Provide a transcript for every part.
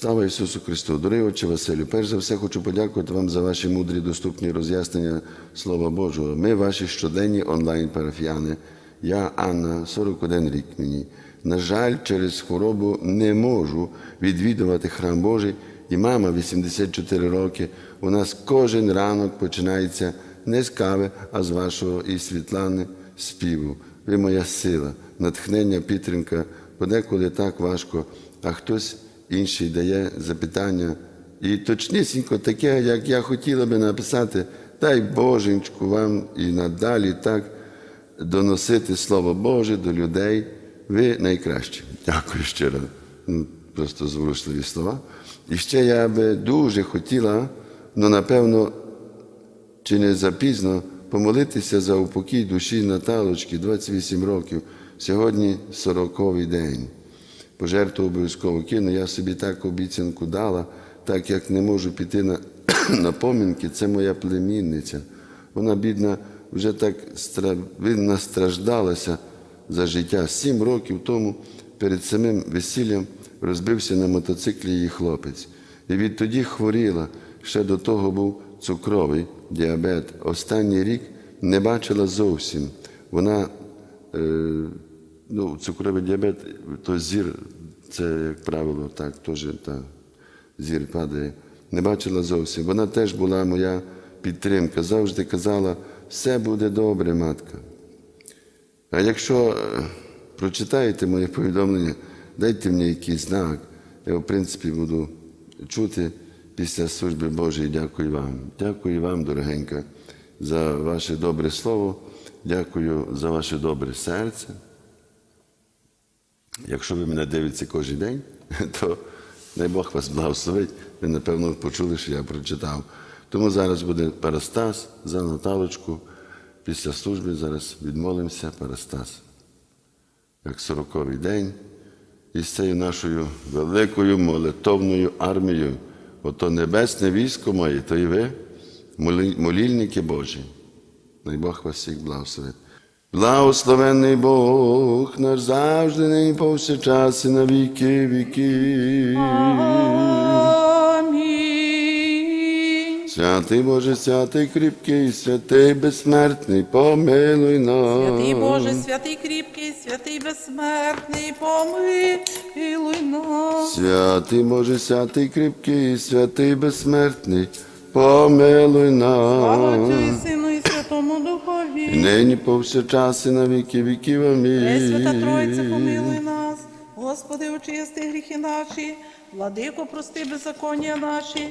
Слава Ісусу Христу! Дорогий Отче Василю, перш за все хочу подякувати вам за ваші мудрі доступні роз'яснення Слова Божого. Ми ваші щоденні онлайн-парафіяни. Я, Анна, 41 рік мені. На жаль, через хворобу не можу відвідувати храм Божий, і мама 84 роки. У нас кожен ранок починається не з кави, а з вашого і Світлани співу. Ви моя сила, натхнення, підтримка. Подеколи так важко, а хтось інший дає запитання. І точнісінько таке, як я хотіла би написати, дай Боженьку вам і надалі так доносити Слово Боже до людей. Ви найкращі. Дякую щиро. Ну, Просто зворушливі слова. І ще я би дуже хотіла, ну напевно, чи не запізно помолитися за упокій душі Наталочки 28 років. Сьогодні 40-й день. Пожертву обов'язково кину. Я собі так обіцянку дала, так як не можу піти на, на помінки, це моя племінниця. Вона, бідна, вже так стра- видно, страждалася за життя. Сім років тому перед самим весіллям розбився на мотоциклі її хлопець. І відтоді хворіла. Ще до того був цукровий діабет. Останній рік не бачила зовсім. Вона е, ну, цукровий діабет, то зір, це, як правило, так, теж та, зір падає. Не бачила зовсім. Вона теж була моя підтримка. Завжди казала, все буде добре, матка. А якщо е, прочитаєте моє повідомлення, дайте мені якийсь знак. Я, в принципі, буду чути після служби Божої. Дякую вам. Дякую вам, дорогенька, за ваше добре слово. Дякую за ваше добре серце. Якщо ви мене дивитеся кожен день, то дай Бог вас благословить. Ви, напевно, почули, що я прочитав. Тому зараз буде Парастас за Наталочку. Після служби зараз відмолимося Парастас. Як сороковий день. І з цією нашою великою молитовною армією, ото небесне військо моє, то і ви, молільники Божі. Най Бог вас всіх благословить. Благословенний Бог наш завжди, нині повсякчас і на віки віки. Амінь. Святий Боже, святий кріпкий, святий безсмертний, помилуй нас. Святий Боже, святий кріпкий, святий безсмертний, помилуй нас. Святий Боже, святий кріпкий, святий безсмертний, помилуй нас. Нині повсякчас і на віки віків. Пресвята Тройця, помилуй нас. Господи, очисти гріхи наші, владико, прости беззаконня наші,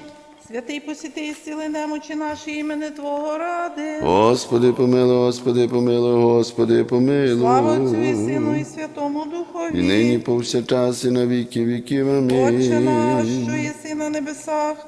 святий посіти і зціли немочі наші імени Твого ради. Господи, помилуй, Господи, помилуй, Господи, помилуй. Слава Отцю і Сину і Святому І Духові. нині повсякчас і на віки віків. Отче наш, що єси на небесах,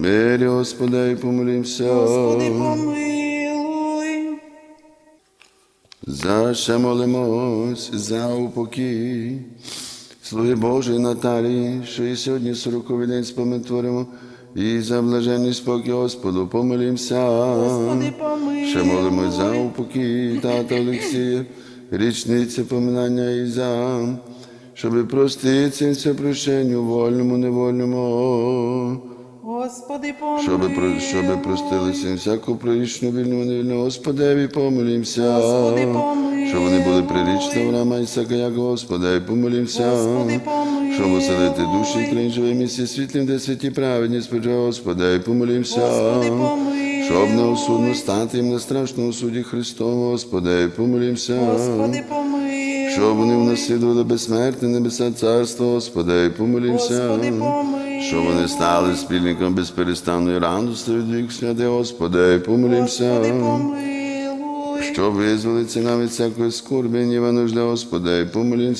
Мирі, Господи, і помолімся. Господи, помилуй. За ще молимось, за упокій. Слуги Божої Наталії, що і сьогодні сороковий день спомитворимо, і за блаженний спокій Господу помолімся. Господи, помилуй. Ще молимось за упокій тата Олексія, річниця поминання і за, щоби проститися все прощенню вольному, невольному. Господи, помилуй. Щоби, про- щоби простилися всяку прорічну вільну невільну, Господеві помолімся. Господи, помилуй. Щоб вони були прирічні Авраама Ісака, як Господи, помолімся. Господи, помилуй. Щоб оселити душі країн місці світлим, де святі праведні спочи, Господи, помолімся. Господи, помилуй. Щоб неосудно стати їм на страшному суді Христового, Господи, помолімся. Господи, помилуй. Щоб вони внаслідували безсмертне небеса царство, Господи, помолімся. Господи, помилуй. Щоб вони стали спільником безперестанної радості від вік святи, Господи, помолімся. Господи, помилуй. Щоб визволитися навіть всякої скорби, ніва нужда, Господи. Господи,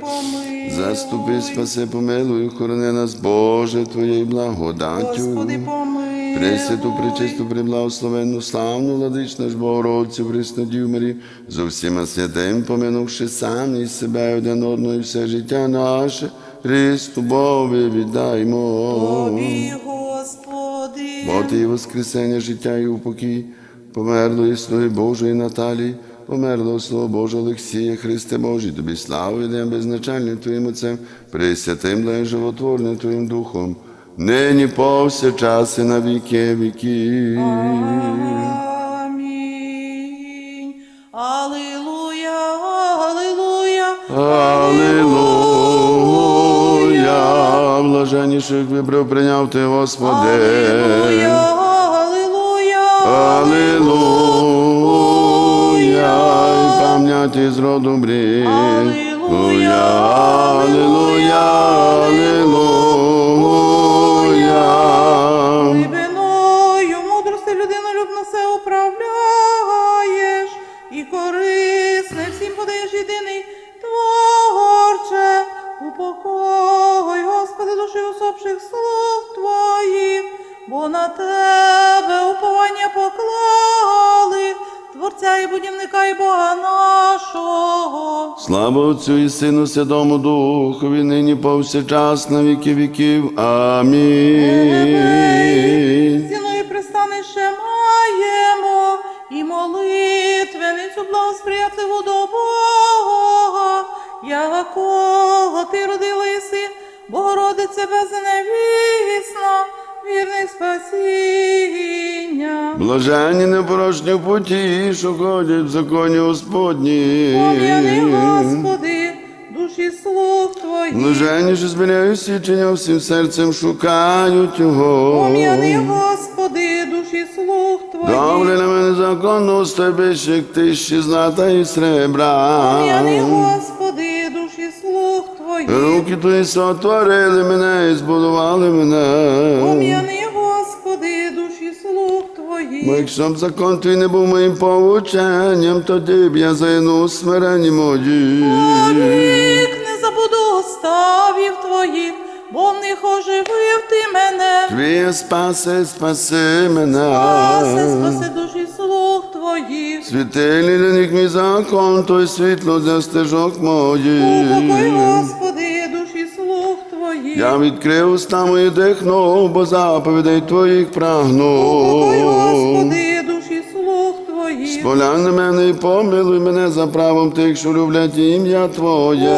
помилуй. Заступи, спаси, помилуй, охорони нас, Боже, Твоєю благодаттю. Господи, помилуй. Пресвяту, пречисту, преблагословенну, славну, владичну ж Богородцю, Христодію Марі, зо всіма святим, поминувши самі себе один одного і все життя наше, Христу Бові віддаймо. Тобі, Господи. Бо Ти воскресення, життя і упокій, померлої слуги Божої Наталії, померлого Слово Божого Олексія, Христе Божий, тобі славу йдемо безначальним Твоїм Отцем, пресвятим для животворним Твоїм Духом, нині повсякчас і на віки віків. Амінь. Блаженніших вибрав прийняв ти, Господи. Аллилуйя, Аллилуйя, Аллилуйя, пам'яті з роду брі. Аллилуйя, Аллилуйя, Аллилуйя. Слава Отцю і Сину Святому Духові, нині повсякчас на віки віків. Амінь. Ціною пристанище маємо і молитвеницю благосприятливу до Бога, якого ти родила єси, Богородице безневісна, вірних спасіння. Блаженні непорочні в путі, що ходять в законі Господні. Пом'яни, Господи, душі слуг Твоїх. Блаженні, що зберігають свідчення всім серцем шукають Його. Пом'яни, Господи, душі слуг Добре на мене законно з тебе ще тисячі злата і сребра. Пом'яни, Господи. Руки твої сотворили мене і збудували мене. Пом'яни, Господи, душі слуг Твоїх. Бо якщо б закон твій не був моїм повученням, тоді б я загинув у смиренні моді. Вік не забуду ставів Твоїх, бо в них оживив Ти мене. Твій спаси, спаси мене. Спаси, спаси душі слуг Твоїх. Світильний для них мій закон, той світло для стежок моїх. Упокой, Господи, душі слуг Твоїх. Я відкрив уста мої дихнув, бо заповідей твоїх Упокой, прагну. Господи, душі слуг Твоїх. Сполян мене і помилуй мене за правом тих, що люблять ім'я Твоє.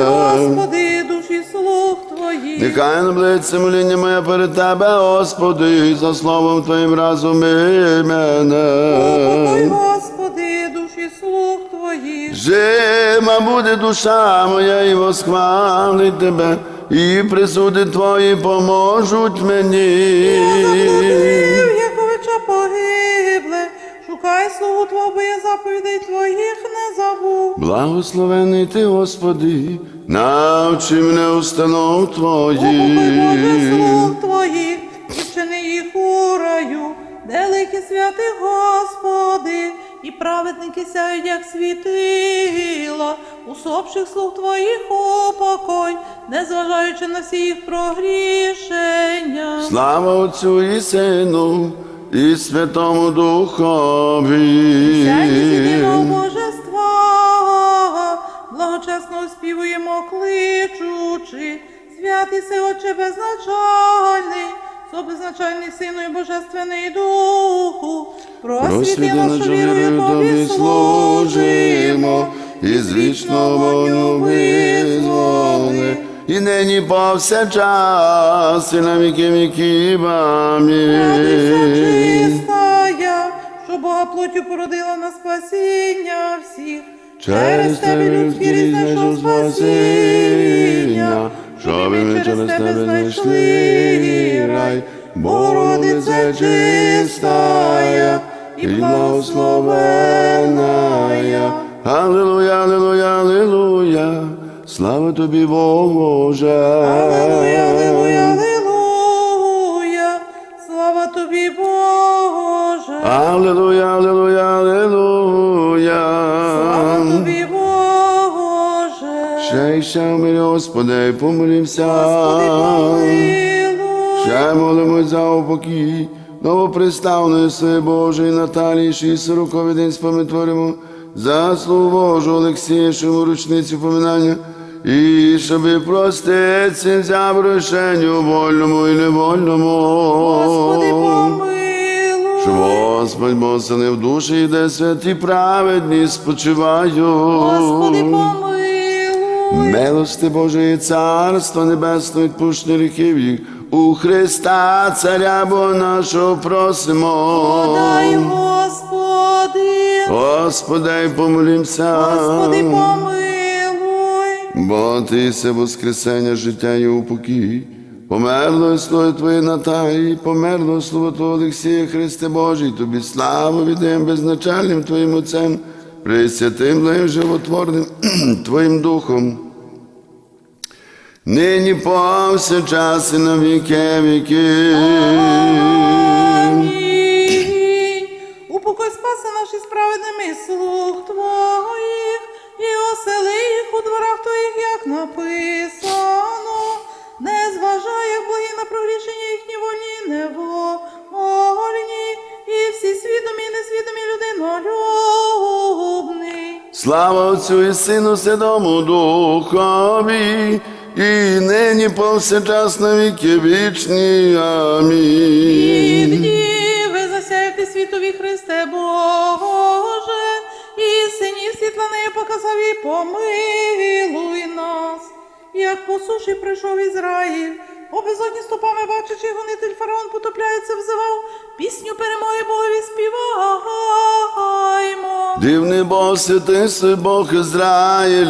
Господи. Нехай наблиться моління моє перед Тебе, Господи, за словом Твоїм разуми Упокой, мене. Господи, душі слуг Твоїх. Жима буде душа моя і восхвалить Тебе, і присуди Твої поможуть мені. Заблудив, як овеча погибле, шукай слугу Твого, бо я заповідей Твоїх не забув. Благословений Ти, Господи, навчи мене установ Твоїх. слуг Твоїх, і вчини їх у раю, де лики Господи, і праведники сяють, як світила, усопших слуг Твоїх упокой, незважаючи на всі їх прогрішення. Слава Отцю і Сину, і Святому Духові. Сядь єдиного божества, співуємо кличучи, святий си, Отче безначальний, собезначальний Сину і Божественний Духу, просвіти нашу віру тобі служимо, і з вічного визволи, і нині повсякчас, і на віки віків. Амінь. чистая, що Бога плотю породила на спасіння всіх. Через тебе людські рід знайшов спасіння, щоб ми через тебе знайшли рай, Богородице чистая і благословенная. Аллилуйя, аллилуйя, аллилуйя, слава тобі, Боже. Аллилуйя, аллилуйя, аллилуйя, слава тобі, Боже. Аллилуйя, аллилуйя, аллилуйя. Ще й Господи, помолімся. Ще молимось за упокій новоприставної своєї Божої Наталії, і сороковий день спам'ятворимо, за слово Божу Олексія, що йому ручницю поминання, і щоби проститься за прощенню вольному і невольному. Господи, помилуй. Щоб Господь Бог в душі, де святі праведні спочивають. Господи, помилуй. Милости Божої, Царство Небесне, відпущення гріхів їх. У Христа, Царя Бога нашого просимо. Дай, Господи. Господи, помолімся. Господи, помилуй. Бо Ти се воскресення життя і упокій. Померло слово Твоє Наталії, померло слово Твого Олексія Христе Божий, Тобі славу віддаємо безначальним Твоїм Отцем, пресвятим благим животворним Твоїм Духом. Нині повсякчас і на віки віки. Упокой спаси наші справедними слуг Твоїх, і осели їх у дворах Твоїх, як написано. Не зважай, як благі на прогрішення Слава Отцю і Сину Святому Духові, і нині повсякчас на віки вічні. І Амінь. діви засяяти світові Христе Боже, і синів світла неї показав і помилуй нас. Як по суші прийшов Ізраїль, по безодні стопами бачачи, гонитель фараон потопляється, взивав, пісню перемоги Богові співаймо. Дивний Бог, святий свій Бог Ізраїль.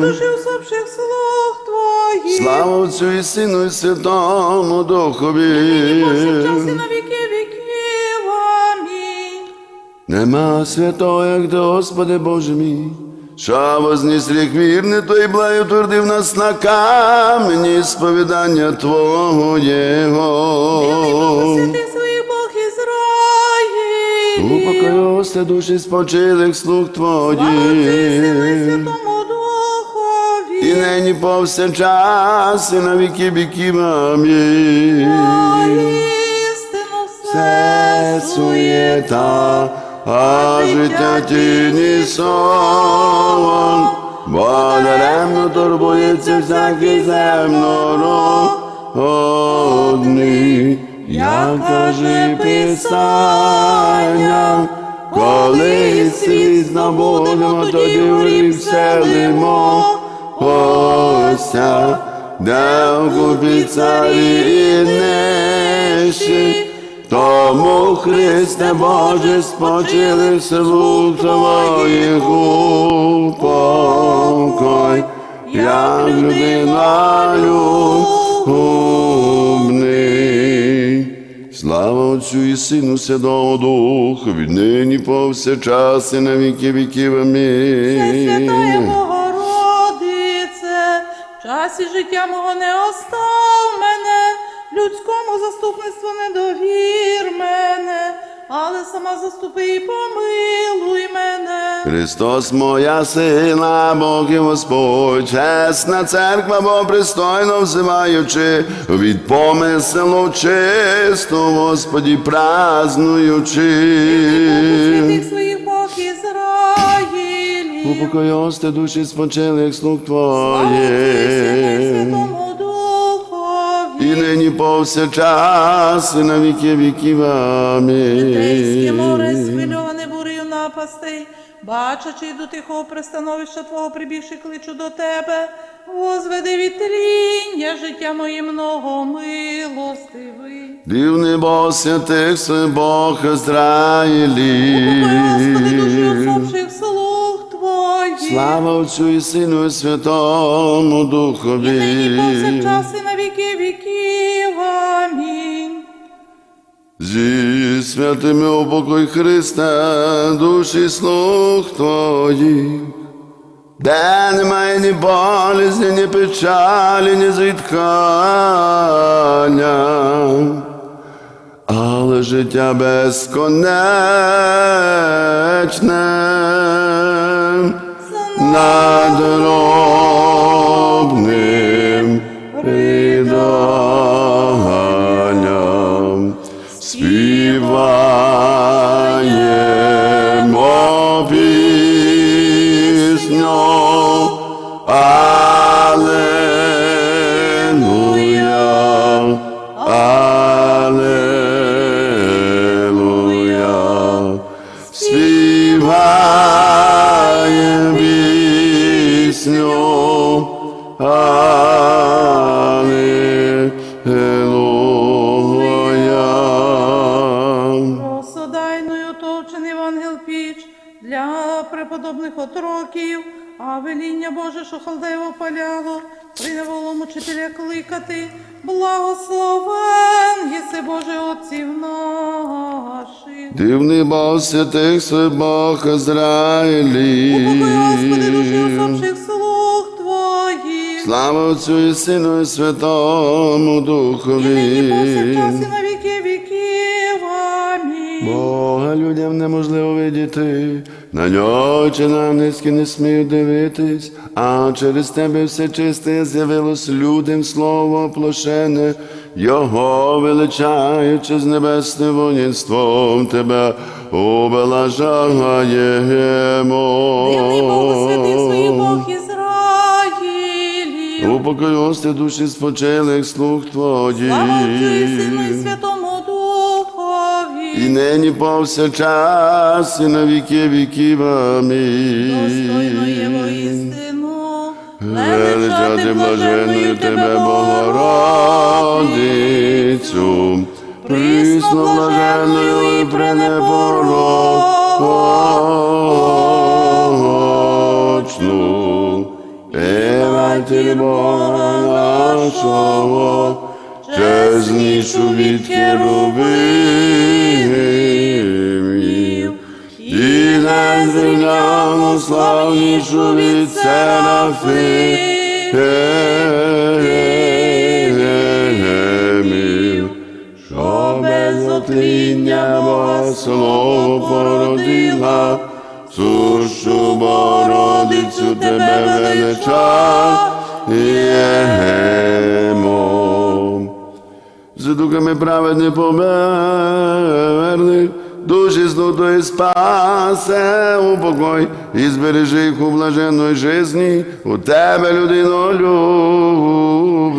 душі усопших слуг Твоїх. Слава Отцю і Сину і Святому Духові. Повсякчас і на віки віків. Амінь. Нема святого, як ти, Господи Боже мій. Що возніс рік вірний, той благотвордив нас на камені сповідання Твого Єго. Святий своїх Бог Ізраїль. Упокойося душі спочилих слуг Твоїх. Святому Духові. І нині повсякчас, і на віки віків. Амінь. Істину все суєта, а життя тіні сон, бо даремно турбується всякий земнородний, як каже Писання, коли світ здобудемо, тоді в ріб селимо, Ося, де вкупі царі і неші, тому Христе Боже спочили слуг Твоїх упокой, як людина любний. Слава Отцю і Сину Святому Духу, від нині повсякчас і на віки віків. Амінь. Богородице, в часі життя мого не остав мене, людському заступництву не довір мене, але сама заступи і помилуй мене. Христос моя сила, Бог і Господь, чесна церква, бо пристойно взиваючи, від помислу чисто, Господі празнуючи. Своїх Бог Ізраїлів. Упокойости душі спочилих слуг Слава Отцю і Сину і Твоїх. Святому нині повсякчас, і на віки віків. Тейське море, Амінь. схвильоване бурею напастей, бачачи до тихого пристановища Твого прибігши кличу до Тебе, возведи вітріння життя моє много милостивий. Дивний Бог святих, свій Бог Упокой, Господи, душі Ізраїлі. усопших слуг Твоїх. Слава Отцю і Сину і Святому І Духові. нині повсякчас і на віки віків. Зі святими упокой Христа, душі слуг Твоїх. Де немає ні болезні, ні печалі, ні зітхання, але життя безконечне. надробним приданням співаємо пісню. Дивний Бог святих Бог Ізраїлі. Упокой, Господи, душі усопших слуг Твоїх. Слава Отцю і Сину і Святому І нині Духові. повсякчас на віки віків. Амінь. Бога людям неможливо видіти, на нього чи на низькі не сміють дивитись, а через тебе все чисте з'явилось людям слово оплошене, його величаючи з небесним воїнством тебе обелажаємо. Дивний Бог, святий своїх Бог Ізраїлів. Упокой, Господи, душі спочилих слуг Твоїх. Слава Сину і Святому Духові. І нині повсякчас, і на віки віків. Амінь. Достойно є воістину. Величати блаженною тебе, Богородицю, присно блаженною і пренепорочну, і матір Бога нашого, чеснішу від херувимів, і незрівняно славнішу від серафимів, що без отління Бога слово породила, сущу Богородицю тебе величаємо. За духами праведних померлих, душі знутої спасе упокой і збережи їх у блаженної житті, у тебе, людино Твоє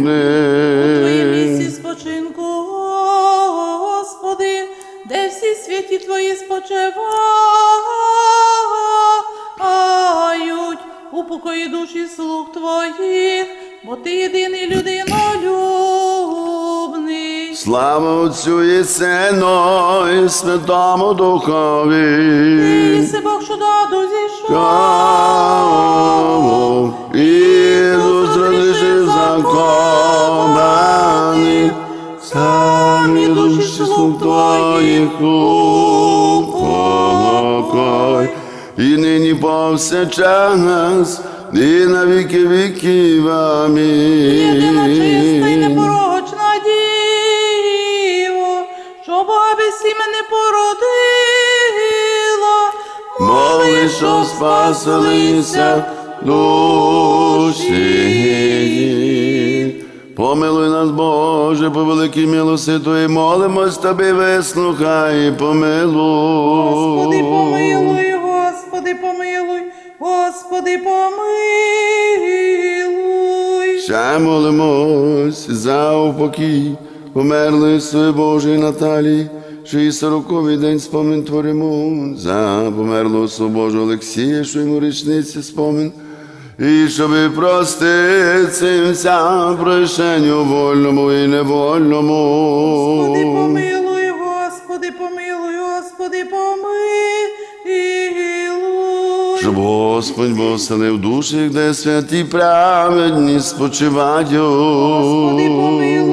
Слава Отцю і Сину і Святому Духові. Єси Бог, що даду зійшов, Ісус розрішив закованих, самі душі слуг Твоїх упокой. І нині повсякчас, і на віки віків. Амінь. Діво, що Бога без сім'я не породила. Моли, що спаслися душі. Помилуй нас, Боже, по великій милості Твоїй, молимось Тобі, вислухай, і помилуй. Господи, помилуй, Господи, помилуй, Господи, помилуй. Ще молимось за упокій померлої своєї Божої Наталії, що і сороковий день спомин творимо, за померлого свого Божого Олексія, що йому річниці спомин, і щоби простити вся прощенню вольному і невольному. Господи, помилуй, Господи, помилуй, Господи, помилуй. Щоб Господь Бог селив душі, де святі праведні спочивають. Господи, помилуй,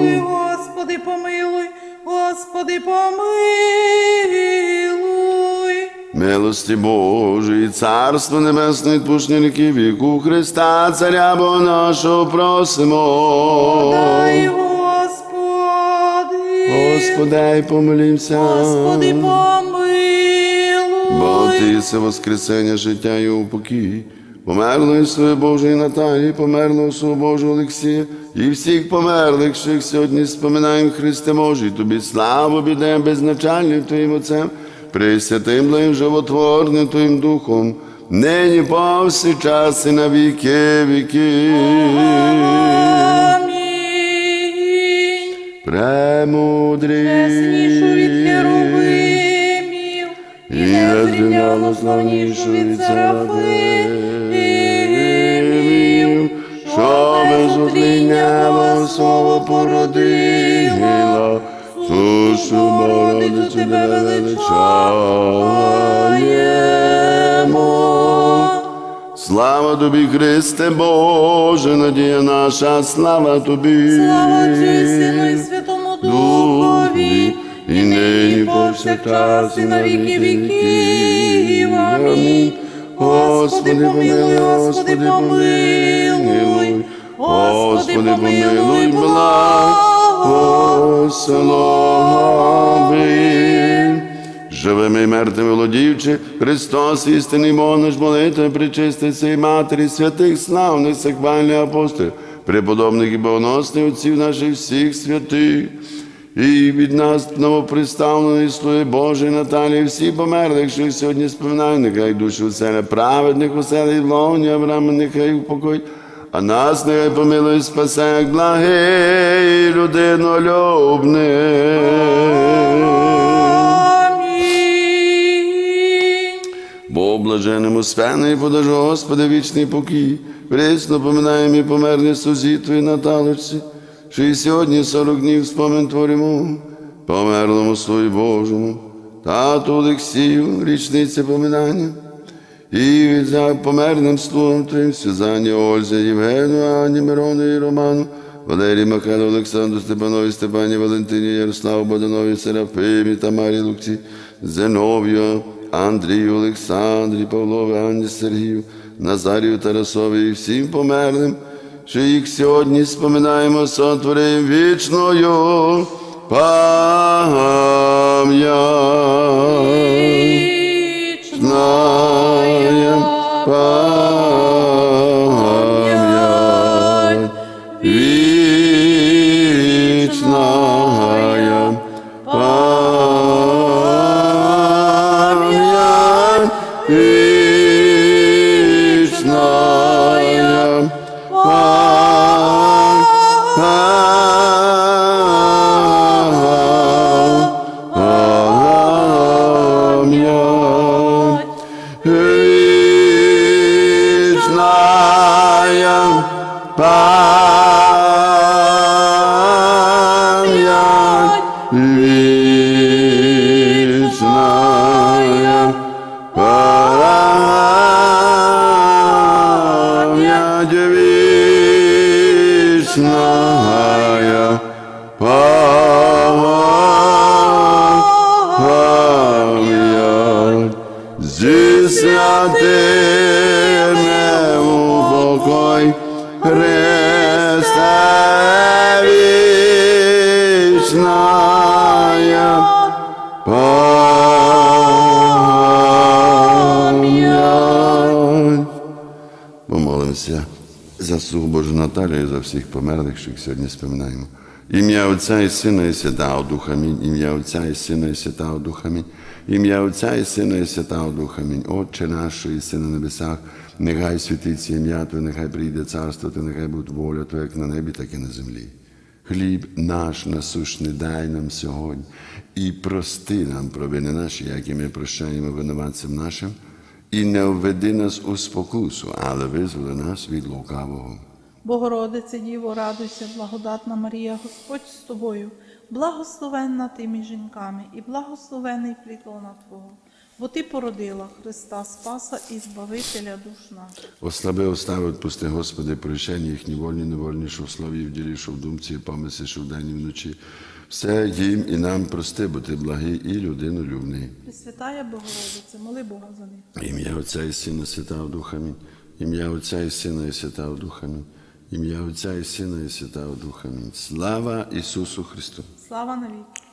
Милості Божої, Царство Небесне, відпущення віків, віку Христа, Царя Бога нашого просимо. Дай, Господи, Господи, помолімся. Господи, помилуй. Бо Ти це воскресення, життя і упокій. померлої Слуги Божої Наталії, померлого Слугу Божого Олексія, і всіх померлих, що їх сьогодні споминаємо, Христе Божий, тобі славу бідем безначальним Твоїм Отцем, пресвятим благим животворним Твоїм Духом, нині повсякчас і на віки віки. Амінь. Від херовимів, і незрівняно славнішу від серафимів, що без утління слово породила, сушу Богородицю тебе величаємо. Слава тобі, Христе Боже, надія наша, слава тобі. Слава Сину і Святому Духові, і нині повсякчас, і на віки віків. Амінь. Господи, помилуй, Господи, помилуй, Господи, помилуй, благослови. Живими і мертвими володівчи, Христос, істинний Бог наш причиститься і Матері святих, славних, сахвальних апостолів, преподобних і богоносних отців наших всіх святих. І від нас новоприставленої слуги Божої Наталії, всі померлих, що сьогодні споминають, нехай душі уселя праведних уселя і вловні Авраама, нехай упокоїть, а нас нехай помилує і спасе, як благий людинолюбний. Бо блаженному спений подажу Господи вічний покій. Присно поминаємо і померли сузі Твої Наталочці, що і сьогодні сорок днів спомин творимо, померлому Слові Божому, тату Олексію, річниця поминання. І померлим слугам Твоїм Сюзані, Ользі, Євгену, Ані, Мирону і Роману, Валерії Михайлу, Олександру, Степанові, Степані, Валентині, Ярославу, Богданові, Серафимі, Тамарі, Лукці, Зеновію, Андрію, Олександрі, Павлові, Анні, Сергію, Назарію, Тарасові і всім померлим, що їх сьогодні споминаємо, сотворим вічною пам'ять. Знаєм пам'ять, вічна пам'ять, упокой Христе вічная пам'ять. Помолимося за слугу Божу Наталію і за всіх померлих, що їх сьогодні споминаємо. Ім'я Отця і Сина і Святого Духа Амінь. Ім'я Отця і Сина і Святого Духа Амінь. Ім'я Отця і Сина і Святого Духа Амінь. Отче наш, що єси на небесах, нехай святиться ім'я Твоє, нехай прийде царство Твоє, нехай буде воля Твоя, як на небі, так і на землі. Хліб наш насущний дай нам сьогодні і прости нам провини наші, як і ми прощаємо винуватцям нашим, і не введи нас у спокусу, але визволи нас від лукавого. Богородице Діво, радуйся, благодатна Марія, Господь з тобою, благословенна ти між жінками, і благословений плід Твого, бо ти породила Христа Спаса і Збавителя душ наших. Ослаби остави, відпусти, Господи, прощення їхні вольні, невольні, що в слові, і в ділі, що в думці, і помислі, що в день і вночі. Все їм і нам прости, бо ти благий і людинолюбний. Пресвятая Богородице, моли Бога за них. Ім'я Отця і Сина, Святого Духа Амінь. Ім'я Отця і Сина, і Святого Духа Амінь. Ім'я Отця і Сина, і Святого Духа Амінь. Слава Ісусу Христу! Слава навіки!